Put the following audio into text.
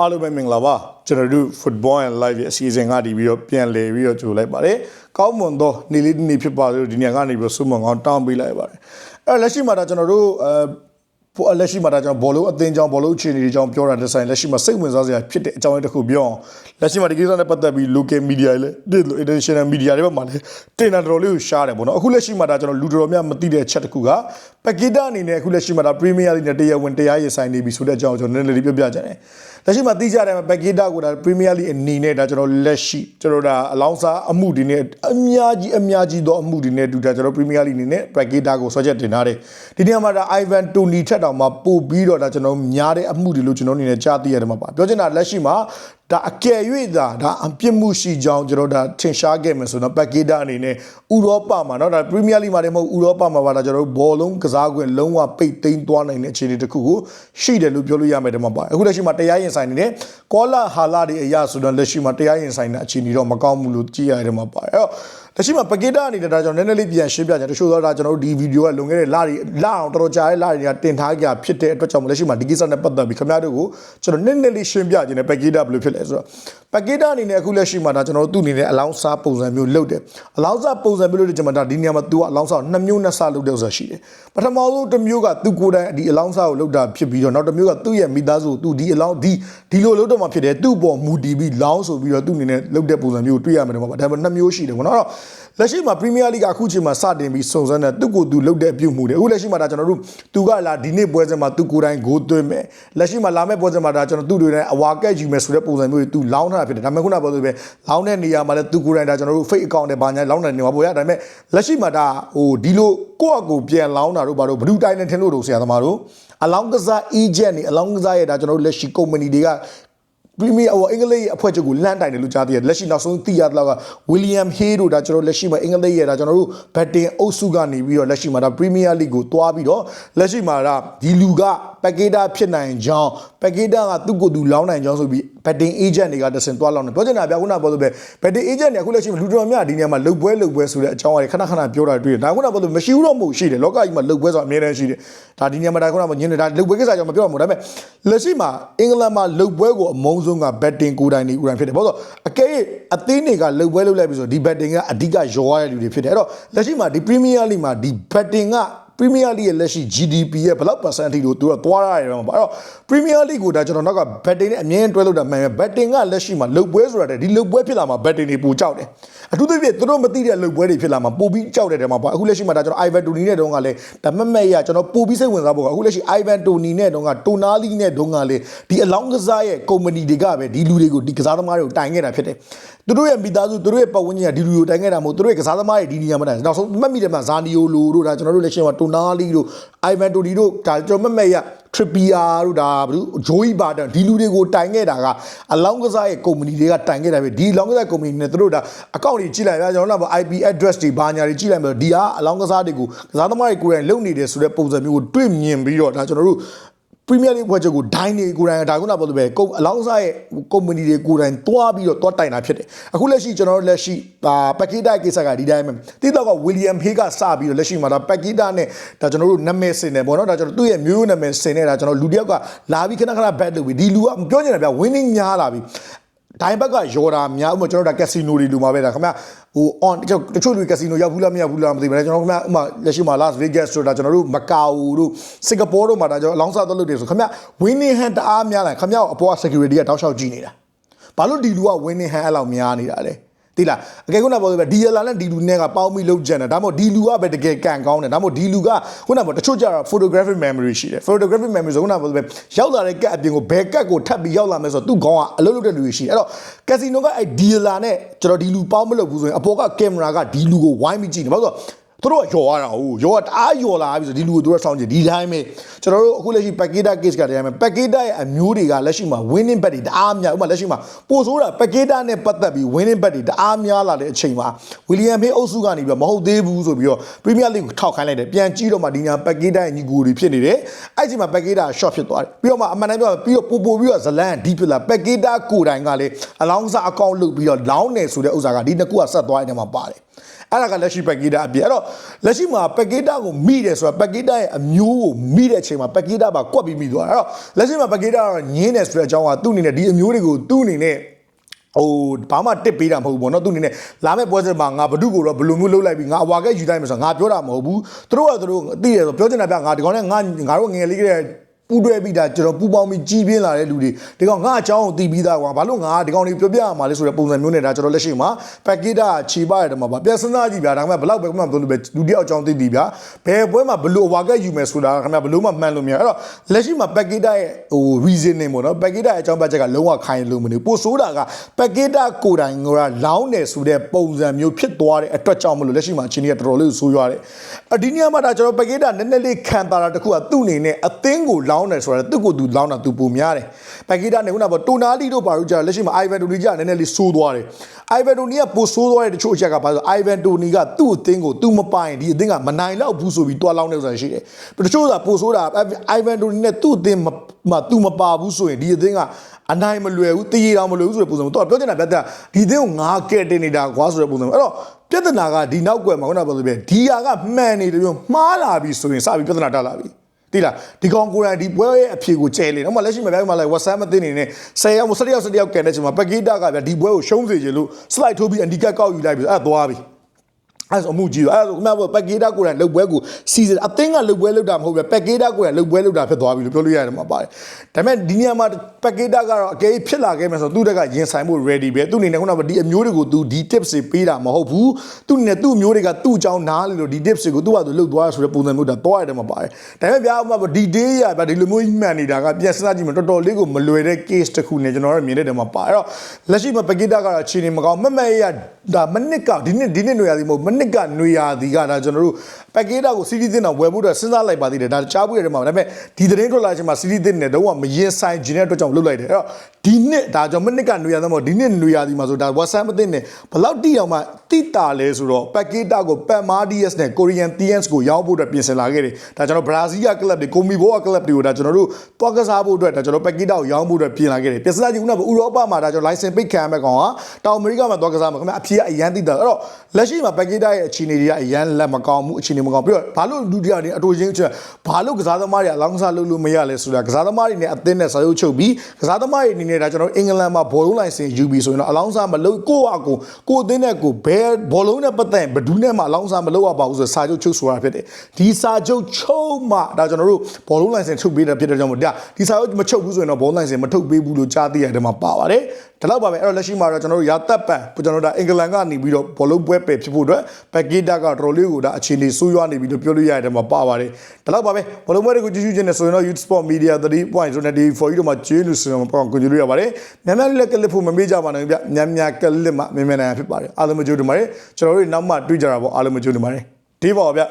အားလုံးပဲမင်္ဂလာပါကျွန်တော်တို့ football and live ရဲ့အစီအစဉ်ကနေပြီးတော့ပြန်လည်ပြီးတော့ကြိုလိုက်ပါတယ်ကောင်းမွန်သောနေ့လေးတစ်နေ့ဖြစ်ပါလို့ဒီနေ့ကနေပြီးတော့ဆုမွန်ကောင်းတောင်းပေးလိုက်ပါတယ်အဲ့လက်ရှိမှာဒါကျွန်တော်တို့အဲပေါ်လက်ရှိမှာဒါကျွန်တော်ဘောလုံးအသင်းကြောင်းဘောလုံးအခြေအနေတွေကြောင်းပြောတာတဲ့ဆိုင်လက်ရှိမှာစိတ်ဝင်စားစရာဖြစ်တဲ့အကြောင်းအရာတစ်ခုပြောအောင်လက်ရှိမှာဒီကိစ္စနဲ့ပတ်သက်ပြီး local media တွေလည်း international media တွေဘက်မှာလည်းတင်တာတော်တော်လေးကိုရှားတယ်ပေါ့နော်အခုလက်ရှိမှာဒါကျွန်တော်လူတော်များမသိတဲ့ချက်တစ်ခုကပကီတာအနေနဲ့အခုလက်ရှိမှာဒါ Premier League နဲ့တရားဝင်တရားရင်ဆိုင်နေပြီဆိုတဲ့အကြောင်းကျွန်တော်နည်းနည်းလေးပြောပြချင်တယ် လက်ရှိမှာသိကြတယ်ပကီတာကိုဒါ Premier League အနေနဲ့ဒါကျွန်တော်လက်ရှိကျွန်တော်ဒါအလောင်းစားအမှုတွေနဲ့အများကြီးအများကြီးသောအမှုတွေနဲ့တူတာကျွန်တော် Premier League အနေနဲ့ပကီတာကိုဆွဲချက်တင်ထားတယ်ဒီနေရာမှာဒါ Ivan Toni ထက်တောင်မှပို့ပြီးတော့ဒါကျွန်တော်များတဲ့အမှုတွေလို့ကျွန်တော်အနေနဲ့ကြားသိရတယ်မှာပါပြောချင်တာလက်ရှိမှာဒါအကယ်၍ဒါဒါအပြစ်မှုရှိကြောင်းကျွန်တော်ဒါထင်ရှားခဲ့မယ်ဆိုတော့ပကီတာအနေနဲ့ဥရောပမှာเนาะဒါ Premier League မှာလည်းမဟုတ်ဥရောပမှာပါဒါကျွန်တော်ဘောလုံးကစားခွင့်လုံးဝပိတ်သိမ်းသွားနိုင်တဲ့အခြေအနေတစ်ခုကိုရှိတယ်လို့ပြောလို့ရမယ်ဒီမှာပါအခုလက်ရှိမှာတရားရင်ဆိုင်နေတဲ့ကောလာဟာလာတွေအရာဆိုတော့လက်ရှိမှာတရားရင်ဆိုင်တဲ့အခြေအနေတော့မကောင်းဘူးလို့ကြည့်ရတယ်မှာပါအဲ့တော့ လက်ရှိမှာပကီတာအနေနဲ့ဒါကျွန်တော်နည်းနည်းလေးပြန်ရှင်းပြချင်တချို့တော့ဒါကျွန်တော်တို့ဒီဗီဒီယိုကလွန်ခဲ့တဲ့လတွေလအောင်တော်တော်ကြာတဲ့လတွေကတင်ထားကြဖြစ်တဲ့အတွက်ကြောင့်လက်ရှိမှာဒီကိစ္စနဲ့ပတ်သက်ပြီးခင်ဗျားတို့ကိုကျွန်တော်နည်းနည်းလေးရှင်းပြခြင်းနဲ့ပကီတာဘယ်လိုဖြစ်လဲဆိုတော့ပကီတာအနေနဲ့အခုလက်ရှိမှာဒါကျွန်တော်တို့သူ့အနေနဲ့အလောင်းစားပုံစံမျိုးလုပ်တယ်အလောင်းစားပုံစံမျိုးလုပ်တဲ့ကျွန်မဒါဒီနေရာမှာသူကအလောင်းစားနှစ်မျိုးနှစ်ဆလုပ်တဲ့ဥစ္စာရှိတယ်ပထမဆုံးတစ်မျိုးကသူကိုယ်တိုင်ဒီအလောင်းစားကိုလုပ်တာဖြစ်ပြီးတော့နောက်တစ်မျိုးကသူ့ရဲ့မိသားစုသူဒီအလောင်းဒီဒီလိုလုပ်တော့မှဖြစ်တယ်သူ့ပေါ်မူတည်ပြီးလောင်းဆိုပြီးတော့သူ့အနေနဲ့လုပ်တဲ့ပုံစံမျိုးကိုတွေ့ရမယ်တော့ပါဒါပေမဲ့နှစ်မျိုးရှိတယ်ပေါ့နော်လက်ရှိမှာပရီးမီးယားလိဂ်အခုချိန်မှာစတင်ပြီးစုံစမ်းတဲ့သူ့ကိုယ်သူလုပ်တဲ့အပြုတ်မှုတွေအခုလက်ရှိမှာဒါကျွန်တော်တို့သူကလာဒီနေ့ပွဲစဉ်မှာသူကိုယ်တိုင်ဂိုးသွင်းမယ်လက်ရှိမှာလာမယ့်ပွဲစဉ်မှာဒါကျွန်တော်သူ့တွေနဲ့အဝါကက်ယူမယ်ဆိုတဲ့ပုံစံမျိုးတွေသူလောင်းထားတာဖြစ်တယ်ဒါပေမဲ့ခုနကပြောသလိုပဲလောင်းတဲ့နေရာမှာလည်းသူကိုယ်တိုင်ဒါကျွန်တော်တို့ fake account နဲ့ဘာညာလောင်းတဲ့နေရာမှာပေါ့ရဒါပေမဲ့လက်ရှိမှာဒါဟိုဒီလိုကိုယ့်အကူပြန်လောင်းတာတို့ဘာတို့ဘဒူတိုင်းနဲ့ထင်လို့တို့ဆရာသမားတို့အလောင်းကစား agent နေအလောင်းကစားရဲ့ဒါကျွန်တော်တို့လက်ရှိ company တွေကပရီးမီးယားဟိုအင်္ဂလိပ်ရဲ့အဖွဲ့ချုပ်ကိုလမ်းတိုင်တယ်လို့ကြားသိရတယ်လက်ရှိနောက်ဆုံးသိရတဲ့လောက်ကဝီလီယမ်ဟေးတို့ဒါကျွန်တော်လက်ရှိမှာအင်္ဂလိပ်ရဲ့ဒါကျွန်တော်တို့ဘက်တင်အုပ်စုကနေပြီးတော့လက်ရှိမှာဒါပရီးမီးယားလိဂ်ကိုတွားပြီးတော့လက်ရှိမှာဒါဒီလူကပက်ကီတာဖြစ်နိုင်ကြောင်းပ က်ကီတာကသူ့ကိုယ်သူလောင်းနိုင်ကြောင်းဆိုပြီးဘက်တင်အေဂျင့်တွေကတဆင်တွားလောင်းတယ်ပြောချင်တာဗျခုနကပြောလို့ပဲဘက်တင်အေဂျင့်တွေအခုလက်ရှိမှာလူတော်များဒီနေရာမှာလုတ်ပွဲလုတ်ပွဲဆိုတဲ့အကြောင်းအရာခဏခဏပြောတာတွေ့တယ်ဒါခုနကပြောလို့မရှိဘူးတော့မဟုတ်ရှိတယ်လောကကြီးမှာလုတ်ပွဲဆိုတာအများတန်းရှိတယ်ဒါဒီနေရာမှာဒါခုနကညင်းတယ်ဒါလုတ်ပွဲကိစ္စကြောင့်မပြောရမှာဒါပေမဲ့လက်ရှိမှာအင်္ဂလန်မှာလုတ်ပွဲကိုအမုန်းဆုံးကဘက်တင်ကိုယ်တိုင်နေဦးတိုင်ဖြစ်တယ်ဘာလို့အကဲအသင်းတွေကလုတ်ပွဲလုတ်လိုက်ပြီဆိုဒီဘက်တင်ကအဓိကရောရတဲ့လူတွေဖြစ်တယ်အဲ့တော့လက်ရှိမှာဒီပရီးမီးယားလိမှာဒီဘက်တင်က Premier League ရဲ့လက်ရှိ GDP ရဲ့ဘယ်လောက် percent အထိလို့သူကသွားရတယ်မှာပါအဲ့တော့ Premier League ကိုဒါကျွန်တော်နောက်က betting နဲ့အမြင်တွဲလို့တာမှန်ပဲ betting ကလက်ရှိမှာလုတ်ပွဲဆိုတာတဲ့ဒီလုတ်ပွဲဖြစ်လာမှာ betting တွေပိုကြောက်တယ်အထူးသဖြင့်သူတို့မသိတဲ့လုတ်ပွဲတွေဖြစ်လာမှာပိုပြီးကြောက်တဲ့တဲမှာပါအခုလက်ရှိမှာဒါကျွန်တော် Ivan Toni နဲ့တုန်းကလည်းဒါမက်မက်ရကျွန်တော်ပိုပြီးစိတ်ဝင်စားဖို့ကအခုလက်ရှိ Ivan Toni နဲ့တုန်းက Tonali နဲ့တုန်းကလည်းဒီအလောင်းကစားရဲ့ company တွေကပဲဒီလူတွေကိုဒီကစားသမားတွေကိုတိုင်ခဲ့တာဖြစ်တယ်သူတို့ရဲ့မိသားစုသူတို့ရဲ့ပတ်ဝန်းကျင်ကဒီလူတွေကိုတိုင်ခဲ့တာမဟုတ်သူတို့ရဲ့ကစားသမားတွေဒီနေရာမှာတိုင်နောက်ဆုံးမှတ်မိတယ်မှာဇာနီယိုလိုတို့ဒါကျွန်တော်တို့လက်ရှိမှာတိုနာလီတို့အိုင်ဗန်တိုဒီတို့ဒါကျွန်တော်မှတ်မဲ့ရထရပီယာတို့ဒါဘာလို့ဂျိုးီဘာတန်ဒီလူတွေကိုတိုင်ခဲ့တာကအလောင်းကစားရဲ့ကုမ္ပဏီတွေကတိုင်ခဲ့တာပဲဒီလောင်းကစားကုမ္ပဏီနဲ့သူတို့ဒါအကောင့်တွေကြည့်လိုက်ဗျာကျွန်တော်တို့က IP address တွေဘာညာတွေကြည့်လိုက်မယ်ဒီဟာအလောင်းကစားတွေကိုကစားသမားတွေကိုယ်တိုင်လုပ်နေတယ်ဆိုတဲ့ပုံစံမျိုးကိုတွေ့မြင်ပြီးတော့ဒါကျွန်တော်တို့ ပရီးမီးယားလိဖွဲ့ချုပ်ကိုဒိုင်းတွေကိုယ်တိုင်ဒါကုနာပြောလို့ပဲကုအလောင်းစားရဲ့ကုမ္ပဏီတွေကိုယ်တိုင်တွားပြီးတော့တွားတိုင်တာဖြစ်တယ်အခုလက်ရှိကျွန်တော်တို့လက်ရှိဒါပက်ကီတာကိစ္စကဒီတိုင်းပဲတိတော့ကဝီလီယမ်ဖေးကစပြီးတော့လက်ရှိမှာဒါပက်ကီတာနဲ့ဒါကျွန်တော်တို့နာမည်စင်တယ်ပေါ့နော်ဒါကျွန်တော်သူ့ရဲ့မျိုးနာမည်စင်နေတာကျွန်တော်လူတယောက်ကလာပြီးခဏခဏဘက်လုပ်ပြီးဒီလူကပြောနေတာဗျ winning များလာပြီ ဒိုင်းဘက်ကယော်တာများဥပမာကျွန်တော်တို့ကက်စီနိုတွေလူမှာပဲဒါခင်ဗျဟို on တချို့တချို့လူကက်စီနိုရောက်ဘူးလားမရောက်ဘူးလားမသိဘူးလေကျွန်တော်ခင်ဗျဥပမာလက်ရှိမှာ Las Vegas ဆိုတာကျွန်တော်တို့မကာအိုတို့စင်ကာပူတို့မှာဒါကျွန်တော်အလောင်းစားသွားလို့တယ်ဆိုခင်ဗျ winning hand တအားများလာခင်ဗျအပေါ်က security ကတောက်လျှောက်ကြည့်နေတာဘာလို့ဒီလူက winning hand အဲ့လောက်များနေတာလဲ တိလားအကယ်ခုနကပြောလို့ပဲဒီလာနဲ့ဒီလူနဲ့ကပေါင်းပြီးလုံးကြံတယ်ဒါမှမဟုတ်ဒီလူကပဲတကယ်ကန်ကောင်းတယ်ဒါမှမဟုတ်ဒီလူကခုနကပြောတချို့ကျတော့ photographic memory ရှိတယ် photographic memory ဆိုခုနကပြောလို့ပဲရောက်လာတဲ့ကတ်အပြင်ကိုဘယ်ကတ်ကိုထပ်ပြီးရောက်လာမယ်ဆိုတော့သူ့ခေါင်းကအလုပ်လုပ်တဲ့လူတွေရှိတယ်အဲ့တော့ကက်စီနိုကအဲ့ဒီလာနဲ့ကျွန်တော်ဒီလူပေါင်းမလုပ်ဘူးဆိုရင်အပေါ်ကကင်မရာကဒီလူကိုဝိုင်းပြီးကြည့်နေဘာလို့ဆိုတော့ သူတို့ကယော်ရတာဟုတ်ယော်ကတအားယော်လာပြီဆိုဒီလူကိုသူတို့ဆောင်းကြည့်ဒီတိုင်းပဲကျွန်တော်တို့အခုလက်ရှိ packeta case ကတည်းကပဲ packeta ရဲ့အမျိုးတွေကလက်ရှိမှာ winning bet တွေတအားများဥပမာလက်ရှိမှာပို့ဆိုးတာ packeta နဲ့ပတ်သက်ပြီး winning bet တွေတအားများလာတဲ့အချိန်မှာ William Hay အုပ်စုကနေပြီးတော့မဟုတ်သေးဘူးဆိုပြီးတော့ Premier League ကိုထောက်ခိုင်းလိုက်တယ်ပြန်ကြည့်တော့မှဒီညာ packeta ရဲ့ညီကိုတွေဖြစ်နေတယ်အဲ့ဒီမှာ packeta short ဖြစ်သွားတယ်ပြီးတော့မှအမှန်တမ်းပြောပြီးတော့ပို့ပို့ပြီးတော့ဇလန်ဒီဖြစ်လာ packeta ကိုယ်တိုင်ကလည်းအလောင်းစားအကောင့်လုပ်ပြီးတော့လောင်းနေဆိုတဲ့ဥစ္စာကဒီနှစ်ခုကဆက်သွားတဲ့နေရာမှာပါတယ် အဲ့ဒါကလက်ရှိပက်ကီတာအပြည့်အဲ့တော့လက်ရှိမှာပက်ကီတာကိုမိတယ်ဆိုတာပက်ကီတာရဲ့အမျိုးကိုမိတဲ့အချိန်မှာပက်ကီတာပါကွက်ပြီးမိသွားတာအဲ့တော့လက်ရှိမှာပက်ကီတာကတော့ညင်းတယ်ဆိုတဲ့အကြောင်းကသူ့အနေနဲ့ဒီအမျိုးတွေကိုသူ့အနေနဲ့ဟိုဘာမှတစ်ပေးတာမဟုတ်ဘူးပေါ့နော်သူအနေနဲ့လာမဲ့ပွဲစဉ်မှာငါဘဒုကိုတော့ဘယ်လိုမျိုးလုပ်လိုက်ပြီးငါအဝါကဲယူလိုက်မယ်ဆိုတော့ငါပြောတာမဟုတ်ဘူးသူတို့ကသူတို့သိတယ်ဆိုပြောချင်တာပြငါဒီကောင်နဲ့ငါငါတို့ငယ်လေးကလေး ပူတွဲပြီးတာကျွန်တော်ပူပေါင်းပြီးကြီးပြင်းလာတဲ့လူတွေဒီကောင်ငါအကြောင်းကိုသိပြီးသားကွာဘာလို့ငါဒီကောင်တွေပြောပြရမှာလဲဆိုတဲ့ပုံစံမျိုးနဲ့ဒါကျွန်တော်လက်ရှိမှာပက်ကီတာခြေပါရတယ်မှာပါပြန်စဉ်းစားကြည့်ဗျာဒါကမှဘလောက်ပဲမှမပြောလို့ပဲလူတယောက်အကြောင်းသိသိဗျာဘယ်ပွဲမှာဘလို့အဝါကဲယူမယ်ဆိုတာခင်ဗျာဘလို့မှမှန်လို့မရအဲ့တော့လက်ရှိမှာပက်ကီတာရဲ့ဟို reasoning ပေါ့နော်ပက်ကီတာရဲ့အကြောင်းပြချက်ကလုံးဝခိုင်လို့မနေပို့ဆိုတာကပက်ကီတာကိုယ်တိုင်ကလောင်းတယ်ဆိုတဲ့ပုံစံမျိုးဖြစ်သွားတဲ့အတွက်ကြောင့်မလို့လက်ရှိမှာအချင်းကြီးကတော်တော်လေးဆိုးရွားတယ်အဒီနေရာမှာဒါကျွန်တော်ပက်ကီတာနည်းနည်းလေးခံပါတာတခုကသူ့အနေနဲ့အသင်းကိုလောင်းတယ်ဆိုတာသူ့ကိုသူလောင်းတာသူပုံများတယ်ပက်ကီတာနဲ့ခုနကပေါ့တိုနာလီတို့ပါလို့ကြာလက်ရှိမှာအိုင်ဗန်တိုနီကနည်းနည်းလေးဆိုးသွားတယ်အိုင်ဗန်တိုနီကပိုဆိုးသွားတဲ့တချို့အချက်ကဘာလို့အိုင်ဗန်တိုနီကသူ့အသင်းကိုသူမပိုင်ဒီအသင်းကမနိုင်တော့ဘူးဆိုပြီးတွားလောင်းနေဆိုတာရှိတယ်တချို့ကပိုဆိုးတာအိုင်ဗန်တိုနီနဲ့သူ့အသင်းမသူမပါဘူးဆိုရင်ဒီအသင်းကအနိုင်မလွယ်ဘူးတည်ရအောင်မလွယ်ဘူးဆိုတဲ့ပုံစံမျိုးတော့ပြောချင်တာပြတ်တာဒီအသင်းကိုငါကဲတင်နေတာကွာဆိုတဲ့ပုံစံမျိုးအဲ့တော့ပြဿနာကဒီနောက်ကွယ်မှာခုနကပြောသလိုပဲဒီဟာကမှန်နေတယ်ပြောမှားလာပြီဆိုရင်စပြီးပြဿနာတက်လာပြီ တိလားဒီကောင်ကိုယ်တိုင်ဒီပွဲရဲ့အဖြေကိုကျဲလေတော့မလက်ရှိမှာဗျာမှာလိုက် WhatsApp မသိနေနဲ့10ရောက်17ရောက်17ရောက်ကန်တဲ့ချိန်မှာပက်ကီတာကဗျာဒီပွဲကိုရှုံးစေချင်လို့ slide ထိုးပြီးအန်ဒီကတ်ကောက်ယူလိုက်ပြီအဲ့ဒါသွားပြီ အဲ့ဆိုအမှုကြီးရောအဲ့ဒါဆိုခင်ဗျားပက်ကီတာကိုယ်တိုင်လုတ်ပွဲကိုစီစဉ်အသင်းကလုတ်ပွဲလုတ်တာမဟုတ်ပဲပက်ကီတာကိုယ်တိုင်လုတ်ပွဲလုတ်တာဖြစ်သွားပြီလို့ပြောလို့ရတယ်မှာပါတယ်ဒါပေမဲ့ဒီနေရာမှာပက်ကီတာကတော့အကယ်ဖြစ်လာခဲ့မယ်ဆိုတော့သူ့တက်ကရင်ဆိုင်ဖို့ ready ပဲသူ့အနေနဲ့ခုနကဒီအမျိုးတွေကိုသူဒီ tips တွေပေးတာမဟုတ်ဘူးသူ့အနေနဲ့သူ့အမျိုးတွေကသူ့အကြောင်းနားလေလို့ဒီ tips တွေကိုသူ့ဟာသူလုတ်သွားဆိုတဲ့ပုံစံမျိုးဒါတော့ရတယ်မှာပါတယ်ဒါပေမဲ့ဗျာဥပမာဒီ day ရဗျာဒီလိုမျိုးကြီးမှန်နေတာကပြန်စဉ်းစားကြည့်မယ်တော်တော်လေးကိုမလွယ်တဲ့ case တစ်ခုနဲ့ကျွန်တော်တို့မြင်တဲ့တယ်မှာပါအဲ့တော့လက်ရှိမှာပက်ကီတာကတော့အခြေအနေမကောင်းမမက်ရဒါမနစ်ကဒီနေ့ဒီနေ့ຫນွေရာသီမဟုတ်မနစ်ကຫນွေရာသီကဒါကျွန်တော်တို့ပက်ကီတာကိုစီးရီးသင်းတော့ဝယ်ဖို့တော့စဉ်းစားလိုက်ပါသေးတယ်ဒါကြားဖို့ရတယ်မှာဒါပေမဲ့ဒီသတင်းထွက်လာချိန်မှာစီးရီးသင်းနဲ့တော့မရင်ဆိုင်ခြင်းတဲ့အတွက်ကြောင့်လှုပ်လိုက်တယ်အဲ့တော့ဒီနှစ်ဒါကြောင့်မနစ်ကຫນွေရာသီမဟုတ်ဒီနှစ်ຫນွေရာသီမှာဆိုဒါ WhatsApp မသိနဲ့ဘယ်လောက်တိအောင်မှတိတာလဲဆိုတော့ပက်ကီတာကိုပန်မာဒီယက်စ်နဲ့ Korean TNS ကိုရောင်းဖို့အတွက်ပြင်ဆင်လာခဲ့တယ်ဒါကျွန်တော်ဘရာဇီးကကလပ်တွေကိုမီဘိုကကလပ်တွေကိုဒါကျွန်တော်တို့တွားကစားဖို့အတွက်ဒါကျွန်တော်ပက်ကီတာကိုရောင်းဖို့အတွက်ပြင်လာခဲ့တယ်ပြင်ဆင်လာကြည့်ခုနကဥရောပမှာဒါကျွန်တော် license ပိတ်ခံရမဲ့ကောင်ကတောင်အမေရိကမှာတွားကစားမှာခင်ဗျအဖြေကအရန်တိတာအဲ့တော့လက်ရှိမှာပက်ကီတာ ာရဲ့အခြေအနေတွေကအရန်လက်မကောင်းဘူးအခြေအနေမကောင်းပြီးတော့ဘာလို့လူတရားတွေအတူချင်းချင်းဘာလို့ကစားသမားတွေအလောင်းကစားလုပ်လို့မရလဲဆိုတာကစားသမားတွေနဲ့အသင်းနဲ့စာချုပ်ချုပ်ပြီးကစားသမားတွေအနေနဲ့ဒါကျွန်တော်အင်္ဂလန်မှာဘောလုံးလိုင်စင်ယူပြီးဆိုရင်တော့အလောင်းစားမလုပ်ကိုယ့်အကိုကိုယ်အသင်းနဲ့ကိုယ်ဘယ်ဘောလုံးနဲ့ပတ်သက်ဘယ်သူနဲ့မှအလောင်းစားမလုပ်ရပါဘူးဆိုစာချုပ်ချုပ်ဆိုတာဖြစ်တယ်ဒီစာချုပ်ချုပ်မှဒါကျွန်တော်တို့ဘောလုံးလိုင်စင်ချုပ်ပေးတယ်ဖြစ်တဲ့ကြောင့်မို့ဒါဒီစာချုပ်မချုပ်ဘူးဆိုရင်တော့ဘောလုံးလိုင်စင်မထုတ်ပေးဘူးလို့ကြားသိရတယ်မှာပါပါတယ်ဒါတော့ပါပဲအဲ့တော့လက်ရှိမှာတော့ကျွန်တော်တို့ရာသက်ပံကျွန်တော်တို့ဒါအင်္ဂလန်ကနေပြီးတော့ဘောလုံးပွဲပယ်ဖြစ်ဖို့အတွက်ပက်ကီတာကတော်တော်လေးကိုဒါအခြေအနေဆိုးရွားနေပြီလို့ပြောလို့ရတယ်မှာပါပါတယ်ဒါတော့ပါပဲဘောလုံးပွဲတွေကိုကြည့်ရှုခြင်းနဲ့ဆိုရင်တော့ Youth Sport Media 3.0 for you တို့မှာကျေးဇူးတင်မှာပေါ့ကိုကြည့်လို့ရပါတယ်များများလေးလက်ကလစ်ဖို့မမေ့ကြပါနဲ့ဗျများများကလစ်မှမြင်မြင်နိုင်ဖြစ်ပါတယ်အားလုံးမကြိုးတင်ပါတယ်ကျွန်တော်တို့နောက်မှတွေ့ကြတာပေါ့အားလုံးမကြိုးတင်ပါတယ်ဒီပါဗျ